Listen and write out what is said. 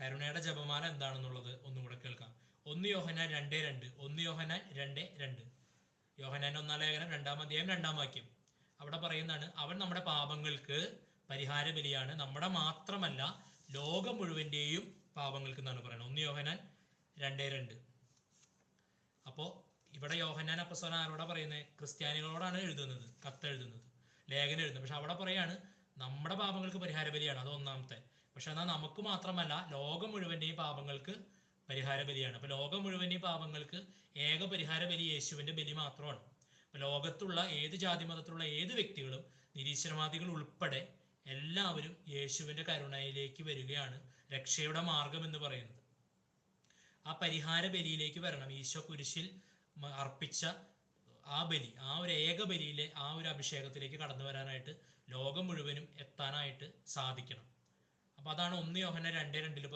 കരുണയുടെ ജപമാല എന്താണെന്നുള്ളത് ഒന്നും കൂടെ കേൾക്കാം. ഒന്ന് യോഹനാൻ രണ്ടേ രണ്ട്. ഒന്ന് യോഹനാൻ രണ്ടേ രണ്ട്. യോഹനാൻ ഒന്നാം ലേഖനം രണ്ടാം അധ്യായം രണ്ടാം വാക്യം. അവിടെ പറയുന്നതാണ് അവൻ നമ്മുടെ പാപങ്ങൾക്ക് പരിഹാര ബലിയാണ് നമ്മുടെ മാത്രമല്ല ലോകം മുഴുവന്റെയും പാപങ്ങൾക്ക് എന്നാണ് പറയുന്നത്. ഒന്ന് യോഹനാൻ രണ്ടേ രണ്ട്. അപ്പോ ഇവിടെ യോഹനാൻ അപ്പസ്വന ആരോടാ പറയുന്നത് ക്രിസ്ത്യാനികളോടാണ് എഴുതുന്നത് കത്ത് എഴുതുന്നത് ലേഖനം എഴുതുന്നത്. പക്ഷെ അവിടെ പറയാണ് നമ്മുടെ പാപങ്ങൾക്ക് പരിഹാര ബലിയാണ് അത് ഒന്നാമത്തെ. പക്ഷെ എന്നാൽ നമുക്ക് മാത്രമല്ല ലോകം മുഴുവന്റെയും പാപങ്ങൾക്ക് പരിഹാര ബലിയാണ്. അപ്പൊ ലോകം മുഴുവന്റെയും പാപങ്ങൾക്ക് ഏക പരിഹാര ബലി യേശുവിന്റെ ബലി മാത്രമാണ്. അപ്പൊ ലോകത്തുള്ള ഏത് ജാതി മതത്തിലുള്ള ഏത് വ്യക്തികളും നിരീശ്വരവാദികൾ ഉൾപ്പെടെ എല്ലാവരും യേശുവിന്റെ കരുണയിലേക്ക് വരികയാണ് രക്ഷയുടെ മാർഗം എന്ന് പറയുന്നത്. ആ പരിഹാര ബലിയിലേക്ക് വരണം. ഈശോ കുരിശിൽ അർപ്പിച്ച ആ ബലി ആ ഒരു ഏക ബലിയിലെ ആ ഒരു അഭിഷേകത്തിലേക്ക് കടന്നു വരാനായിട്ട് ലോകം മുഴുവനും എത്താനായിട്ട് സാധിക്കണം. അപ്പൊ അതാണ് ഒന്ന് യോഹന രണ്ടേ രണ്ടിൽ